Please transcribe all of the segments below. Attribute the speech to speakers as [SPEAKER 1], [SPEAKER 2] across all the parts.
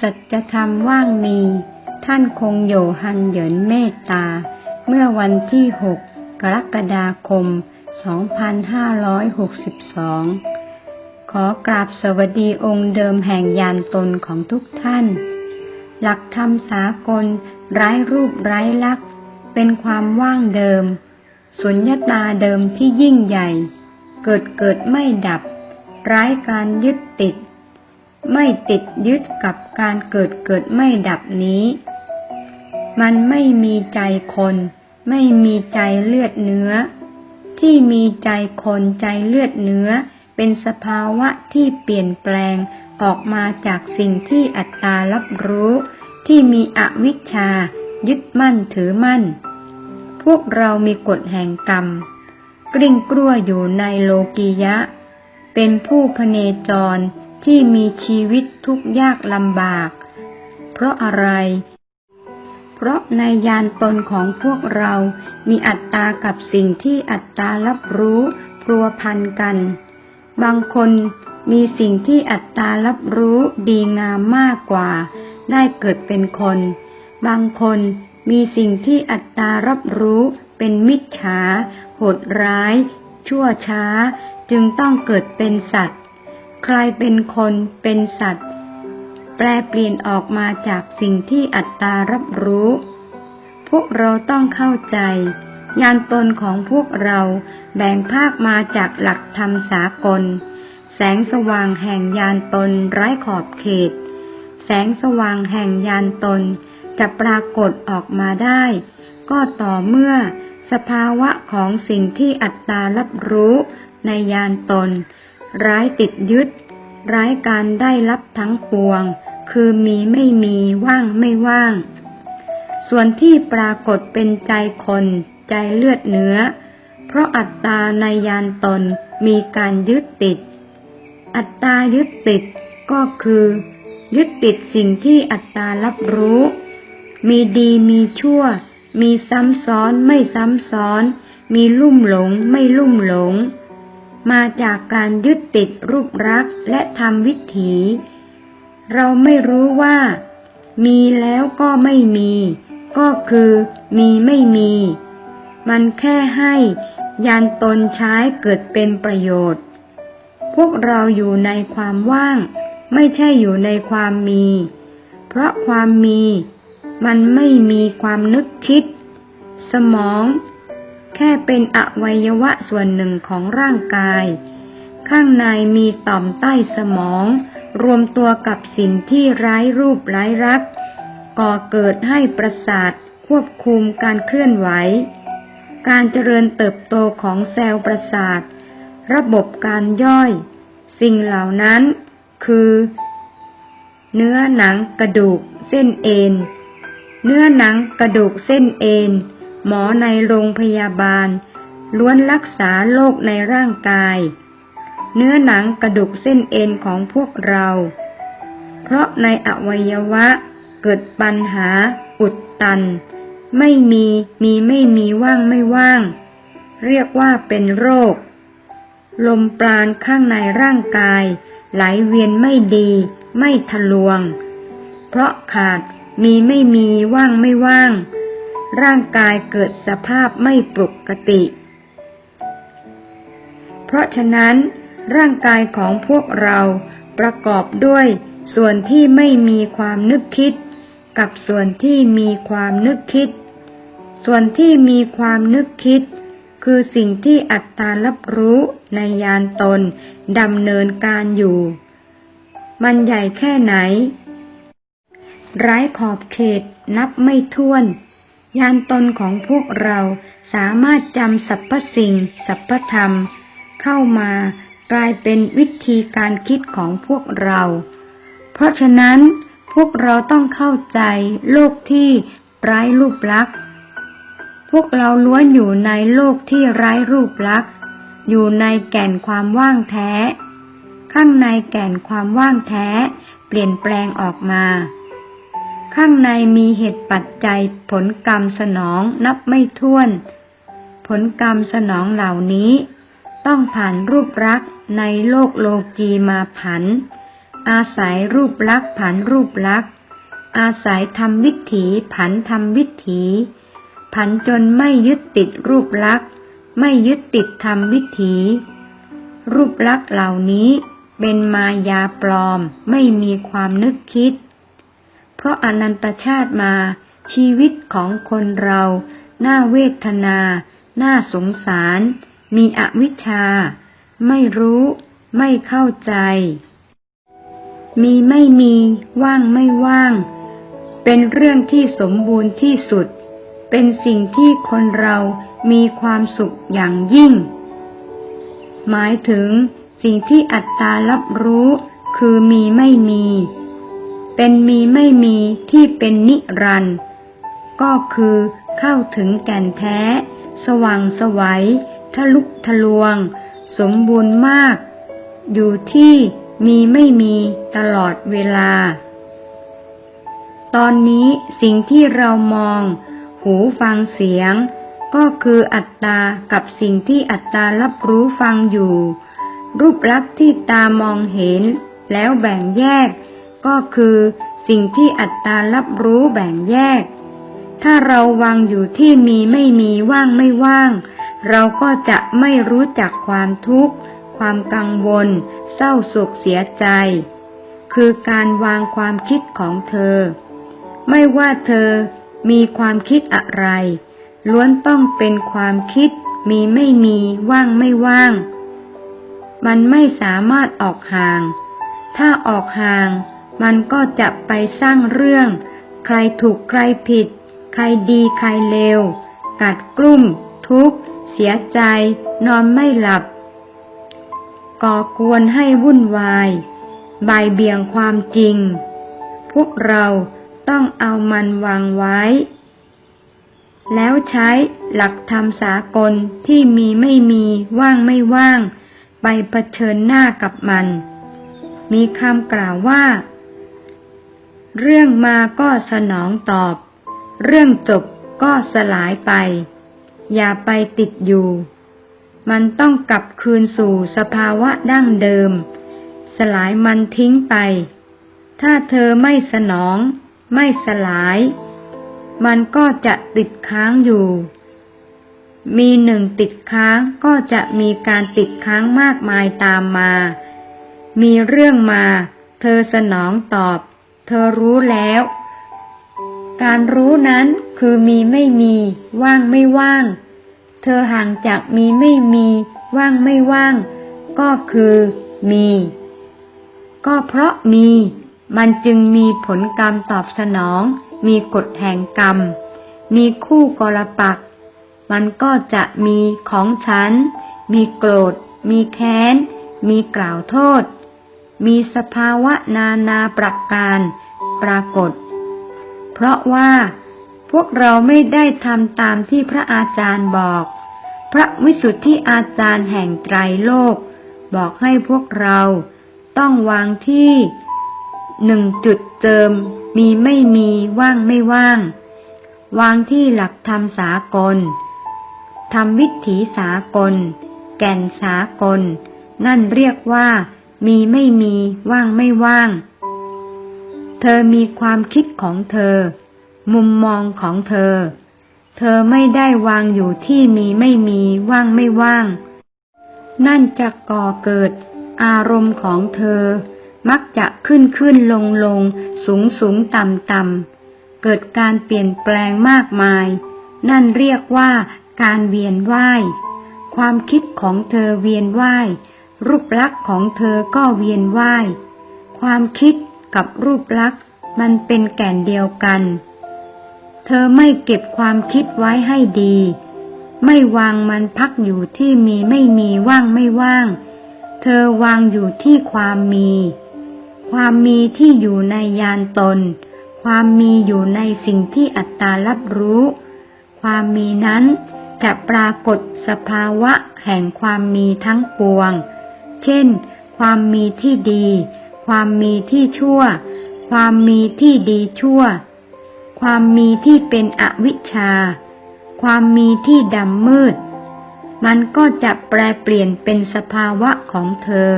[SPEAKER 1] สัจธรรมว่างมี ท่านคงโยฮันเหยินเมตตา เมื่อวันที่ 6 กรกฎาคม 2562 ขอกราบสวัสดีองค์เดิมแห่งยานตนของทุกท่าน หลักธรรมสากล ไร้รูปไร้ลักษณ์เป็นความว่างเดิม สุญญตาเดิมที่ยิ่งใหญ่ เกิดเกิดไม่ดับ ไร้การยึดติด ไม่ติดยึดกับการเกิดเกิดไม่ดับนี้ มันไม่มีใจคน ไม่มีใจเลือดเนื้อ ที่มีใจคนใจเลือดเนื้อ เป็นสภาวะที่เปลี่ยนแปลงออกมาจากสิ่งที่อัตตารับรู้ ที่มีอวิชชา ยึดมั่นถือมั่น พวกเรามีกฎแห่งกรรม กลิ้งกลั้วอยู่ในโลกียะ เป็นผู้พเนจร ที่มีชีวิตทุกข์ยากลำบาก เพราะอะไร เพราะในยานตนของพวกเรา มีอัตตากับสิ่งที่อัตตารับรู้พัวพันกัน บางคนมีสิ่งที่อัตตารับรู้ดีงามมากกว่า ได้เกิดเป็นคน บางคนมีสิ่งที่อัตตารับรู้เป็นมิจฉา โหดร้าย ชั่วช้า จึงต้องเกิดเป็นสัตว์ ใครเป็นคนเป็นสัตว์ แปลเปลี่ยนออกมาจากสิ่งที่อัตตารับรู้ พวกเราต้องเข้าใจยานตนของพวกเราแบ่งภาคมาจากหลักธรรมสากล แสงสว่างแห่งยานตนไร้ขอบเขต แสงสว่างแห่งยานตนจะปรากฏออกมาได้ ก็ต่อเมื่อสภาวะของสิ่งที่อัตตารับรู้ในยานตน ร้ายติดยึด ร้ายการได้รับทั้งปวง คือมีไม่มีว่างไม่ว่าง ส่วนที่ปรากฏเป็นใจคน ใจเลือดเนื้อ เพราะอัตตาในยานตนมีการยึดติด อัตตายึดติดก็คือ ยึดติดสิ่งที่อัตตารับรู้ มีดีมีชั่ว มีซ้ำซ้อนไม่ซ้ำซ้อน มีลุ่มหลงไม่ลุ่มหลง มาจากการยึดติดรูปรักษ์และทำวิถี เราไม่รู้ว่า มีแล้วก็ไม่มี ก็คือมีไม่มี มันแค่ให้ยานตนใช้เกิดเป็นประโยชน์ พวกเราอยู่ในความว่าง ไม่ใช่อยู่ในความมี เพราะความมี มันไม่มีความนึกคิด สมอง แค่เป็นอวัยวะส่วนหนึ่งของร่างกาย ข้างในมีต่อมใต้สมอง รวมตัวกับสิ่งที่ร้ายรูปร้ายรัก ก่อเกิดให้ประสาทควบคุมการเคลื่อนไหว การเจริญเติบโตของเซลล์ประสาท ระบบการย่อย สิ่งเหล่านั้นคือ เนื้อหนังกระดูกเส้นเอ็น เนื้อหนังกระดูกเส้นเอ็น หมอในโรงพยาบาล ล้วนรักษาโรคในร่างกาย เนื้อหนังกระดูกเส้นเอ็นของพวกเรา เพราะในอวัยวะเกิดปัญหา อุดตัน ไม่มีมีไม่มีว่างไม่ว่าง เรียกว่าเป็นโรค ลมปราณข้างในร่างกาย ไหลเวียนไม่ดี ไม่ทะลวง เพราะขาดมีไม่มีว่างไม่ว่าง ร่างกายเกิดสภาพไม่ปกติ เพราะฉะนั้น ร่างกายของพวกเราประกอบด้วยส่วนที่ไม่มีความนึกคิด กับส่วนที่มีความนึกคิด ส่วนที่มีความนึกคิด คือสิ่งที่อัตตารับรู้ในยานตนดำเนินการอยู่ มันใหญ่แค่ไหน ไร้ขอบเขตนับไม่ถ้วน ยานตนของพวกเราสามารถจำสรรพสิ่งสรรพธรรม เข้ามากลายเป็นวิธีการคิดของพวกเรา เพราะฉะนั้นพวกเราต้องเข้าใจโลกที่ไร้รูปลักษณ์พวกเราล้วนอยู่ในโลกที่ไร้รูปลักษณ์อยู่ในแก่นความว่างแท้ ข้างในแก่นความว่างแท้ เปลี่ยนแปลงออกมา ข้างในมีเหตุปัจจัยผลกรรมสนองนับไม่ถ้วน ผลกรรมสนองเหล่านี้ ต้องผ่านรูปรักษ์ในโลกโลกีมาผัน อาศัยรูปลักษ์ผันรูปลักษ์อาศัยทำวิถีผันทำวิถีผันจนไม่ยึดติดรูปลักษ์ไม่ยึดติดทำวิถี รูปลักษ์เหล่านี้เป็นมายาปลอมไม่มีความนึกคิด ราะอนันตชาติมา ชีวิตของคนเราน่าเวทนา น่าสงสาร มีอวิชชา ไม่รู้ ไม่เข้าใจ มีไม่มี ว่างไม่ว่าง เป็นเรื่องที่สมบูรณ์ที่สุด เป็นสิ่งที่คนเรามีความสุขอย่างยิ่ง หมายถึงสิ่งที่อัตตารับรู้คือมีไม่มี เป็นมีไม่มีที่เป็นนิรันด์ก็คือเข้าถึงแก่นแท้ สว่างสวัยทะลุทะลวง สมบูรณ์มาก อยู่ที่มีไม่มีตลอดเวลา ตอนนี้สิ่งที่เรามอง หูฟังเสียง ก็คืออัตตากับสิ่งที่อัตตารับรู้ฟังอยู่ รูปลักษณ์ที่ตามองเห็น แล้วแบ่งแยก ก็คือสิ่งที่อัตตารับรู้แบ่งแยก ถ้าเราวางอยู่ที่มีไม่มีว่างไม่ว่าง เราก็จะไม่รู้จักความทุกข์ ความกังวล เศร้าโศกเสียใจ คือการวางความคิดของเธอ ไม่ว่าเธอมีความคิดอะไร ล้วนต้องเป็นความคิดมีไม่มีว่างไม่ว่าง มันไม่สามารถออกห่าง ถ้าออกห่าง มันก็จะไปสร้างเรื่อง ใครถูกใครผิด ใครดีใครเลว กัดกลุ่มทุกข์ เสียใจ นอนไม่หลับ ก่อกวนให้วุ่นวายบายเบี่ยงความจริง พวกเราต้องเอามันวางไว้ แล้วใช้หลักธรรมสากลที่มีไม่มีว่างไม่ว่าง ไปเผชิญหน้ากับมัน มีคำกล่าวว่า เรื่องมาก็สนองตอบ เรื่องจบก็สลายไป อย่าไปติดอยู่ มันต้องกลับคืนสู่สภาวะดั้งเดิม สลายมันทิ้งไป ถ้าเธอไม่สนอง ไม่สลาย มันก็จะติดค้างอยู่ มีหนึ่งติดค้างก็จะมีการติดค้างมากมายตามมา มีเรื่องมา เธอสนองตอบ เธอรู้แล้ว การรู้นั้นคือมีไม่มี ว่างไม่ว่าง เธอห่างจากมีไม่มี ว่างไม่ว่าง ก็คือมี ก็เพราะมี มันจึงมีผลกรรมตอบสนอง มีกฎแห่งกรรม มีคู่กรปัก มันก็จะมีของฉัน มีโกรธ มีแค้น มีกล่าวโทษ มีสภาวะนานาประการปรากฏ เพราะว่าพวกเราไม่ได้ทำตามที่พระอาจารย์บอก พระวิสุทธิอาจารย์แห่งไตรโลก บอกให้พวกเราต้องวางที่หนึ่งจุดเจิมมีไม่มีว่างไม่ว่าง วางที่หลักธรรมสากลทำวิถีสากล แก่นสากล นั่นเรียกว่า มีไม่มีว่างไม่ว่าง เธอมีความคิดของเธอ มุมมองของเธอ เธอไม่ได้วางอยู่ที่มีไม่มีว่างไม่ว่าง นั่นจะก่อเกิด อารมณ์ของเธอ มักจะขึ้นขึ้นลงลงสูงสูงต่ำต่ำเกิดการเปลี่ยนแปลงมากมาย นั่นเรียกว่าการเวียนว่าย ความคิดของเธอเวียนว่าย รูปลักษณ์ของเธอก็เวียนว่าย ความคิดกับรูปลักษณ์มันเป็นแก่นเดียวกัน เธอไม่เก็บความคิดไว้ให้ดี ไม่วางมันพักอยู่ที่มีไม่มีว่างไม่ว่าง เธอวางอยู่ที่ความมี ความมีที่อยู่ในยานตน ความมีอยู่ในสิ่งที่อัตตารับรู้ ความมีนั้นจะปรากฏสภาวะแห่งความมีทั้งปวง เช่น ความมีที่ดี ความมีที่ชั่ว ความมีที่ดีชั่ว ความมีที่เป็นอวิชชา ความมีที่ดำมืด มันก็จะแปลเปลี่ยนเป็นสภาวะของเธอ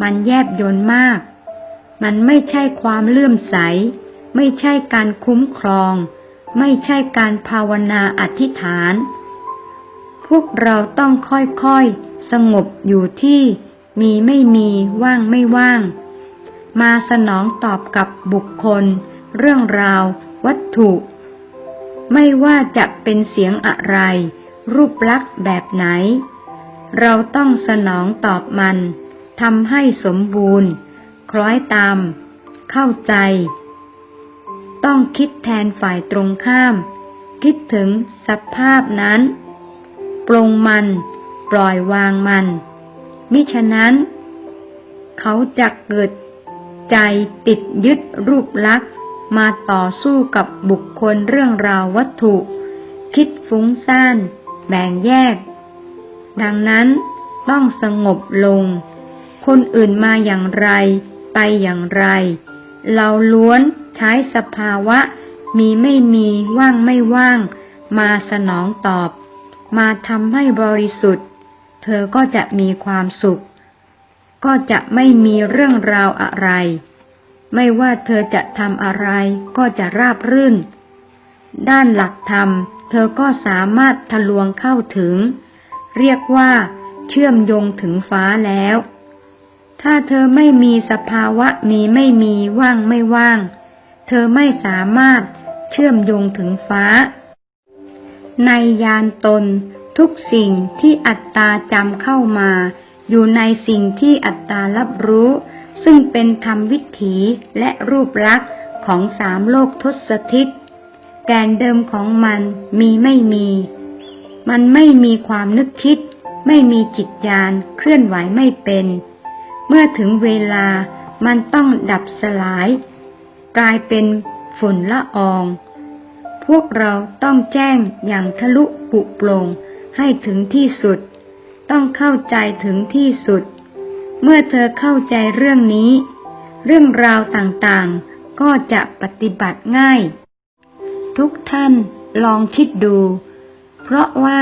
[SPEAKER 1] มันแยบยนมาก มันไม่ใช่ความเลื่อมใส ไม่ใช่การคุ้มครอง ไม่ใช่การภาวนาอธิษฐาน วกเราต้องค่อยๆ สงบอยู่ที่มีไม่มีว่างไม่ว่าง มาสนองตอบกับบุคคล เรื่องราว วัตถุ ไม่ว่าจะเป็นเสียงอะไร รูปลักษณ์แบบไหน เราต้องสนองตอบมันทำให้สมบูรณ์ คล้อยตาม เข้าใจ ต้องคิดแทนฝ่ายตรงข้าม คิดถึงสภาพนั้น ปรงมัน ปล่อยวางมัน มิฉะนั้น เขาจะเกิดใจติดยึดรูปลักษณ์มาต่อสู้กับบุคคลเรื่องราววัตถุ คิดฟุ้งซ่าน แบ่งแยก ดังนั้นต้องสงบลง คนอื่นมาอย่างไร ไปอย่างไร เราล้วนใช้สภาวะมีไม่มีว่างไม่ว่าง มาสนองตอบ มาทำให้บริสุทธิ์ เธอก็จะมีความสุข ก็จะไม่มีเรื่องราวอะไร ไม่ว่าเธอจะทำอะไรก็จะราบรื่น ด้านหลักธรรม เธอก็สามารถทะลวงเข้าถึง เรียกว่าเชื่อมโยงถึงฟ้าแล้ว ถ้าเธอไม่มีสภาวะมีไม่มีว่างไม่ว่าง เธอไม่สามารถเชื่อมโยงถึงฟ้า ในยานตน ทุกสิ่งที่อัตตาจำเข้ามา อยู่ในสิ่งที่อัตตารับรู้ ซึ่งเป็นธรรมวิถีและรูปลักษณ์ของสามโลกทศทิศแกนเดิมของมันมีไม่มี มันไม่มีความนึกคิด ไม่มีจิตญาณเคลื่อนไหวไม่เป็น เมื่อถึงเวลามันต้องดับสลาย กลายเป็นฝุ่นละออง วกเราต้องแจ้งอย่างทะลุปุโปรงให้ถึงที่สุด ต้องเข้าใจถึงที่สุด เมื่อเธอเข้าใจเรื่องนี้ เรื่องราวต่างๆ ก็จะปฏิบัติง่าย ทุกท่านลองคิดดู เพราะว่า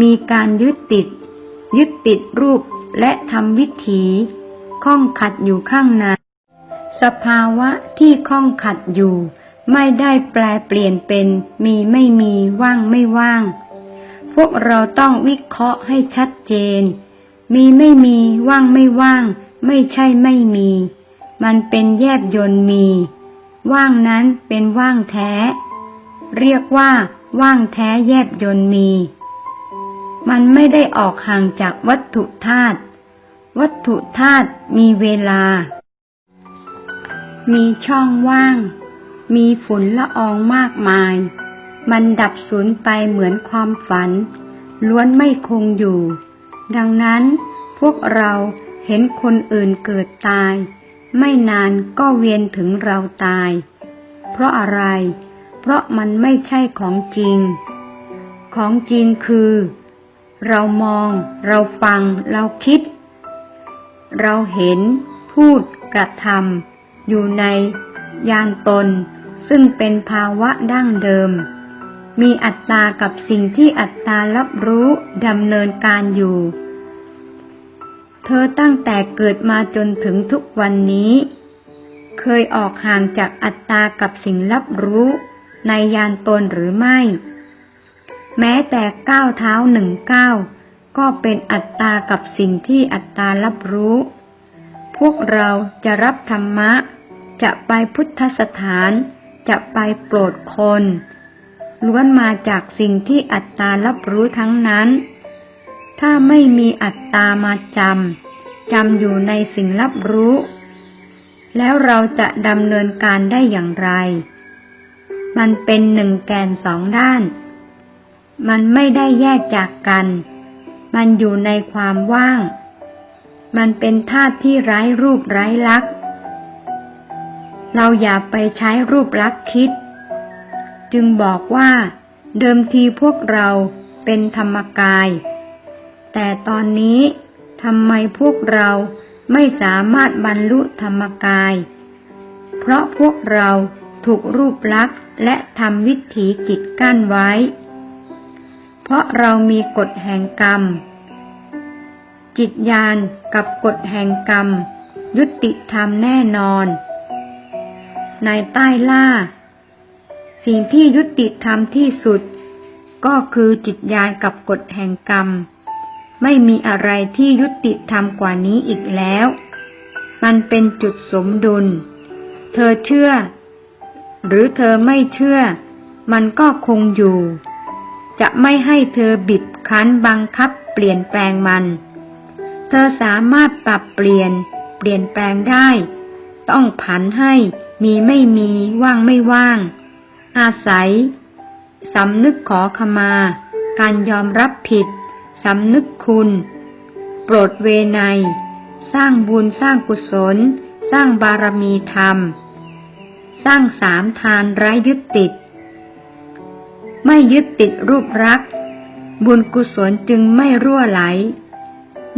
[SPEAKER 1] มีการยึดติด ยึดติดรูปและทำวิถีข้องขัดอยู่ข้างในสภาวะที่ข้องขัดอยู่ ไม่ได้แปลเปลี่ยนเป็นมีไม่มีว่างไม่ว่าง พวกเราต้องวิเคราะห์ให้ชัดเจน มีไม่มีว่างไม่ว่าง ไม่ใช่ไม่มี มันเป็นแยบยนต์มี ว่างนั้นเป็นว่างแท้ เรียกว่า ว่างแท้แยบยนต์มี มันไม่ได้ออกห่างจากวัตถุธาตุวัตถุธาตุมีเวลา มีช่องว่าง มีฝุ่นละอองมากมาย มันดับสูญไปเหมือนความฝัน ล้วนไม่คงอยู่ ดังนั้นพวกเราเห็นคนอื่นเกิดตาย ไม่นานก็เวียนถึงเราตาย เพราะอะไร เพราะมันไม่ใช่ของจริง ของจริงคือ เรามอง เราฟัง เราคิด เราเห็น พูด กระทำอยู่ในยานตน ซึ่งเป็นภาวะดั้งเดิม มีอัตตากับสิ่งที่อัตตารับรู้ดำเนินการอยู่ เธอตั้งแต่เกิดมาจนถึงทุกวันนี้ เคยออกห่างจากอัตตากับสิ่งรับรู้ในยานตนหรือไม่ แม้แต่ก้าวเท้าหนึ่งก้าวก็เป็นอัตตากับสิ่งที่อัตตารับรู้ พวกเราจะรับธรรมะ จะไปพุทธสถาน จะไปโปรดคนล้วนมาจากสิ่งที่อัตตารับรู้ทั้งนั้น ถ้าไม่มีอัตตามาจำจำอยู่ในสิ่งรับรู้ แล้วเราจะดำเนินการได้อย่างไร มันเป็นหนึ่งแกนสองด้าน มันไม่ได้แยกจากกัน มันอยู่ในความว่าง มันเป็นธาตุที่ไร้รูปไร้ลักษณ์ เราอย่าไปใช้รูปลักษ์คิด จึงบอกว่า เดิมทีพวกเราเป็นธรรมกาย แต่ตอนนี้ทำไมพวกเราไม่สามารถบรรลุธรรมกาย เพราะพวกเราถูกรูปลักษณ์และทำวิถีจิตกั้นไว้ เพราะเรามีกฎแห่งกรรม จิตญาณกับกฎแห่งกรรม ยุติธรรมแน่นอน ในใต้ล่า สิ่งที่ยุติธรรมที่สุด ก็คือจิตญาณกับกฎแห่งกรรม ไม่มีอะไรที่ยุติธรรมกว่านี้อีกแล้ว มันเป็นจุดสมดุล เธอเชื่อ หรือเธอไม่เชื่อ มันก็คงอยู่ จะไม่ให้เธอบิดคั้นบังคับเปลี่ยนแปลงมัน เธอสามารถปรับเปลี่ยน เปลี่ยนแปลงได้ ต้องผันให้ มีไม่มีว่างไม่ว่าง อาศัยสำนึกขอขมา การยอมรับผิดสำนึกคุณ โปรดเวไนสร้างบุญสร้างกุศล สร้างบารมีธรรม สร้างสามทานไร้ยึดติด ไม่ยึดติดรูปรัก บุญกุศลจึงไม่รั่วไหล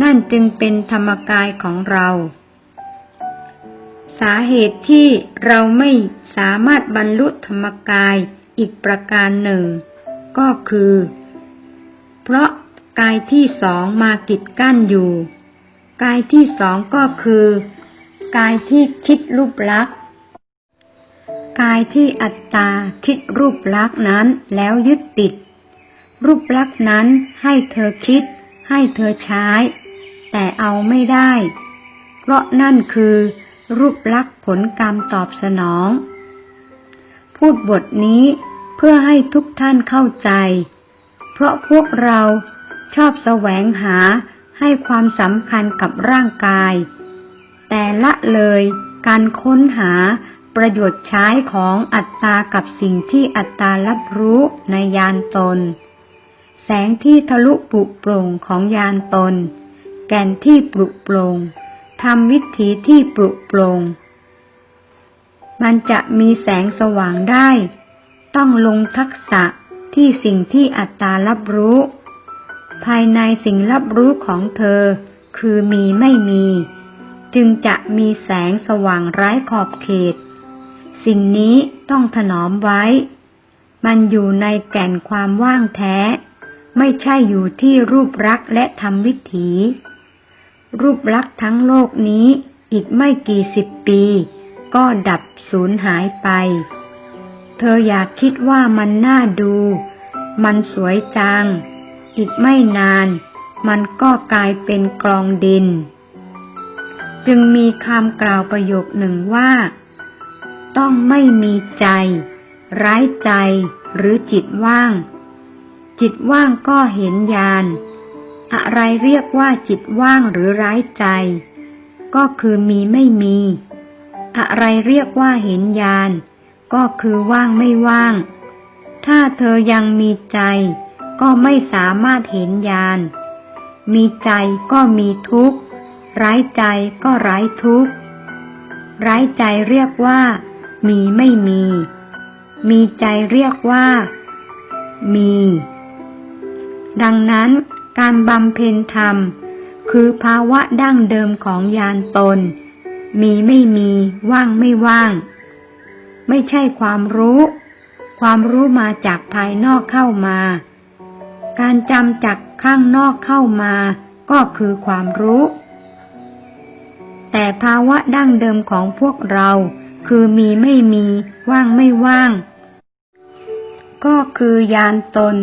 [SPEAKER 1] นั่นจึงเป็นธรรมกายของเรา สาเหตุที่เราไม่สามารถบรรลุธรรมกายอีกประการหนึ่ง ก็คือ เพราะกายที่สองมากิดกั้นอยู่ กายที่สองก็คือ กายที่คิดรูปลักษณ์กายที่อัตตาคิดรูปลักษณ์นั้นแล้วยึดติด รูปลักษณ์นั้นให้เธอคิด ให้เธอใช้ แต่เอาไม่ได้ เพราะนั่นคือ รูปลักษณ์ผลกรรมตอบสนอง พูดบทนี้เพื่อให้ทุกท่านเข้าใจ เพราะพวกเราชอบแสวงหาให้ความสำคัญกับร่างกาย แต่ละเลยการค้นหาประโยชน์ใช้ของอัตตากับสิ่งที่อัตตารับรู้ในยานตน แสงที่ทะลุปลุกโปร่งของยานตน แก่นที่ปลุกโปร่ง ทำวิถีที่ปลุกปร่งมันจะมีแสงสว่างได้ ต้องลงทักษะที่สิ่งที่อัตตารับรู้ ภายในสิ่งรับรู้ของเธอ คือมีไม่มี จึงจะมีแสงสว่างไร้ขอบเขต สิ่งนี้ต้องถนอมไว้ มันอยู่ในแก่นความว่างแท้ ไม่ใช่อยู่ที่รูปรักษ์และธรรมวิถี รูปลักษณ์ทั้งโลกนี้อีกไม่กี่สิบปี ก็ดับสูญหายไป เธออยากคิดว่ามันน่าดู มันสวยจัง อีกไม่นาน มันก็กลายเป็นกลองดิน จึงมีคำกล่าวประโยคหนึ่งว่า ต้องไม่มีใจไร้ใจหรือจิตว่าง จิตว่างก็เห็นญาณ อะไรเรียกว่าจิตว่างหรือร้ายใจ ก็คือมีไม่มี อะไรเรียกว่าเห็นญาณ ก็คือว่างไม่ว่าง ถ้าเธอยังมีใจ ก็ไม่สามารถเห็นญาณ มีใจก็มีทุกข์ ร้ายใจก็ร้ายทุกข์ ร้ายใจเรียกว่า มีไม่มี มีใจเรียกว่า มี ดังนั้น การบำเพ็ญธรรม คือภาวะดั้งเดิมของยานตน มีไม่มีว่างไม่ว่าง ไม่ใช่ความรู้ ความรู้มาจากภายนอกเข้ามา การจำจากข้างนอกเข้ามาก็คือความรู้ แต่ภาวะดั้งเดิมของพวกเรา คือมีไม่มีว่างไม่ว่าง ก็คือยานตน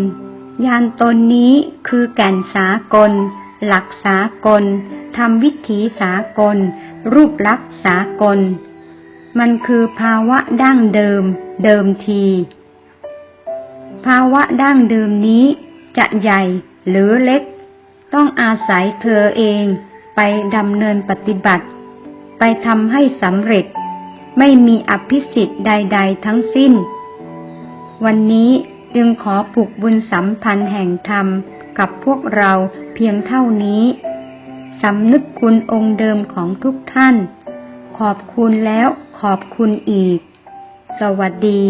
[SPEAKER 1] ยานตนนี้คือแก่นสากล หลักสากลทำวิถีสากล รูปลักษณ์สากล มันคือภาวะดั้งเดิม เดิมที ภาวะดั้งเดิมนี้จะใหญ่หรือเล็ก ต้องอาศัยเธอเองไปดำเนินปฏิบัติ ไปทำให้สำเร็จ ไม่มีอภิสิทธิ์ใด ๆ ทั้งสิ้น วันนี้ จึงขอผูกบุญสัมพันธ์แห่งธรรมกับพวกเราเพียงเท่านี้สำนึกคุณองค์เดิมของทุกท่าน ขอบคุณแล้วขอบคุณอีก สวัสดี